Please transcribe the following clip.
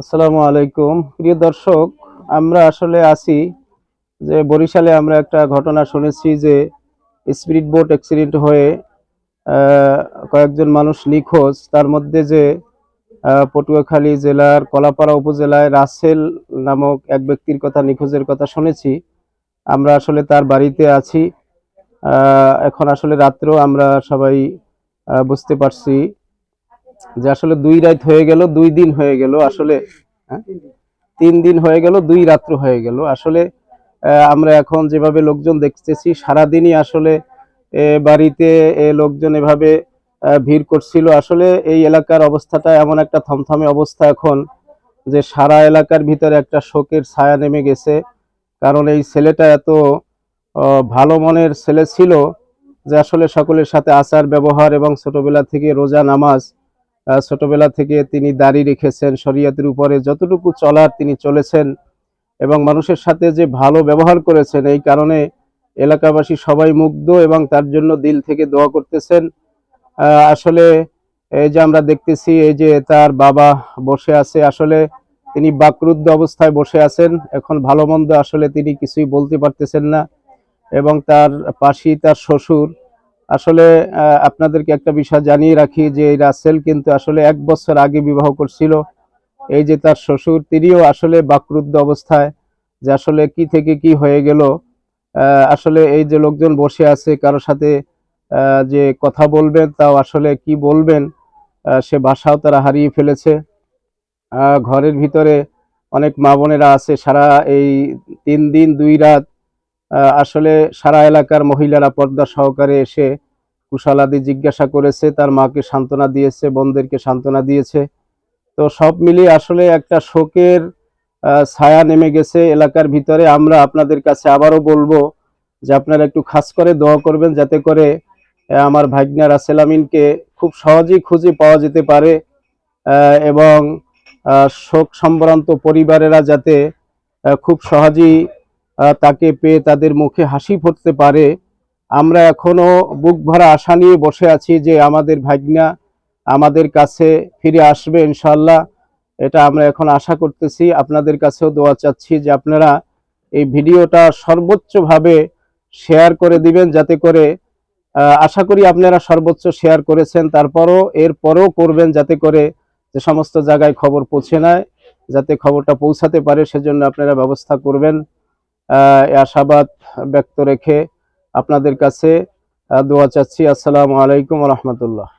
আসসালামু আলাইকুম। প্রিয় দর্শক, আমরা আসলে আছি যে বরিশালে আমরা একটা ঘটনা শুনেছি যে স্পিরিট বোট অ্যাক্সিডেন্ট হয়ে কয়েকজন মানুষ নিখোঁজ। তার মধ্যে যে পটুয়াখালী জেলার কলাপাড়া উপজেলায় রাসেল নামক এক ব্যক্তির কথা, নিখোঁজের কথা শুনেছি। আমরা আসলে তার বাড়িতে আছি। এখন আসলে রাত্রেও আমরা সবাই বুঝতে পারছি যে আসলে দুই রাত হয়ে গেল, দুই দিন হয়ে গেল, আসলে হ্যাঁ? তিন দিন হয়ে গেল, দুই রাত্র হয়ে গেল। আসলে আমরা এখন যেভাবে লোকজন দেখতেছি, সারাদিনই আসলে বাড়িতে লোকজন এভাবে ভিড় করছিল। আসলে এই এলাকার অবস্থাটা এমন একটা থমথমে অবস্থা এখন যে সারা এলাকার ভিতরে একটা শোকের ছায়া নেমে গেছে। কারণ এই ছেলেটা এত ভালো মনের ছেলে ছিল যে আসলে সকলের সাথে আচার ব্যবহার এবং ছোটবেলা থেকে রোজা নামাজ ছোটবেলা থেকে তিনি দাড়ি রেখেছেন, শরীয়তের উপরে যতটুকু চলার তিনি চলেছেন এবং মানুষের সাথে যে ভালো ব্যবহার করেছেন, এই কারণে এলাকাবাসী সবাই মুগ্ধ এবং তার জন্য দিল থেকে দোয়া করতেছেন। আসলে এই যে আমরা দেখতেছি, এই যে তার বাবা বসে আছে, আসলে তিনি বাকরুদ্ধ অবস্থায় বসে আছেন। এখন ভালো মন্দ আসলে তিনি কিছুই বলতে পারতেছেন না এবং তার পাশেই তার শ্বশুর আসলে আপনাদেরকে একটা বিষয় জানিয়ে রাখি যে এই রাসেল কিন্তু আসলে এক বছর আগে বিবাহ করছিল। এই যে তার শ্বশুর, তিনিও আসলে বাকরুদ্ধ অবস্থায় যে আসলে কি থেকে কি হয়ে গেল। আসলে এই যে লোকজন বসে আছে, কারোর সাথে যে কথা বলবেন, তাও আসলে কি বলবেন সে ভাষাও তারা হারিয়ে ফেলেছে। ঘরের ভিতরে অনেক মা বোনেরা আছে, সারা এই তিন দিন, দুই রাত আসলে সারা এলাকার মহিলারা পর্দা সহকারে এসে কুশালাদি জিজ্ঞাসা করেছে, তার মাকে সান্ত্বনা দিয়েছে, বোনদেরকে সান্ত্বনা দিয়েছে। তো সব মিলিয়ে আসলে একটা শোকের ছায়া নেমে গেছে এলাকার ভিতরে। আমরা আপনাদের কাছে আবারও বলব যে আপনারা একটু খাস করে দোয়া করবেন, যাতে করে আমার ভাগ্না রাসেল আমিনকে খুব সহজেই খুঁজে পাওয়া যেতে পারে এবং শোক সম্ভ্রান্ত পরিবারেরা যাতে খুব সহজেই তাকে পেয়ে তাদের মুখে হাসি ফুটতে পারে। আমরা এখনও বুক ভরা আশা নিয়ে বসে আছি যে আমাদের ভাগ্না আমাদের কাছে ফিরে আসবে ইনশাল্লাহ এটা আমরা এখন আশা করতেছি। আপনাদের কাছেও দোয়া চাচ্ছি যে আপনারা এই ভিডিওটা সর্বোচ্চভাবে শেয়ার করে দিবেন, যাতে করে আশা করি আপনারা সর্বোচ্চ শেয়ার করেছেন। তারপরও, এরপরও করবেন যাতে করে যে সমস্ত জায়গায় খবর পৌঁছে নেয়, যাতে খবরটা পৌঁছাতে পারে, সেজন্য আপনারা ব্যবস্থা করবেন। আশাবাদ ব্যক্ত রেখে আপনাদের কাছে দোয়া চাচ্ছি। আসসালামু আলাইকুম রহমতুল্লাহ।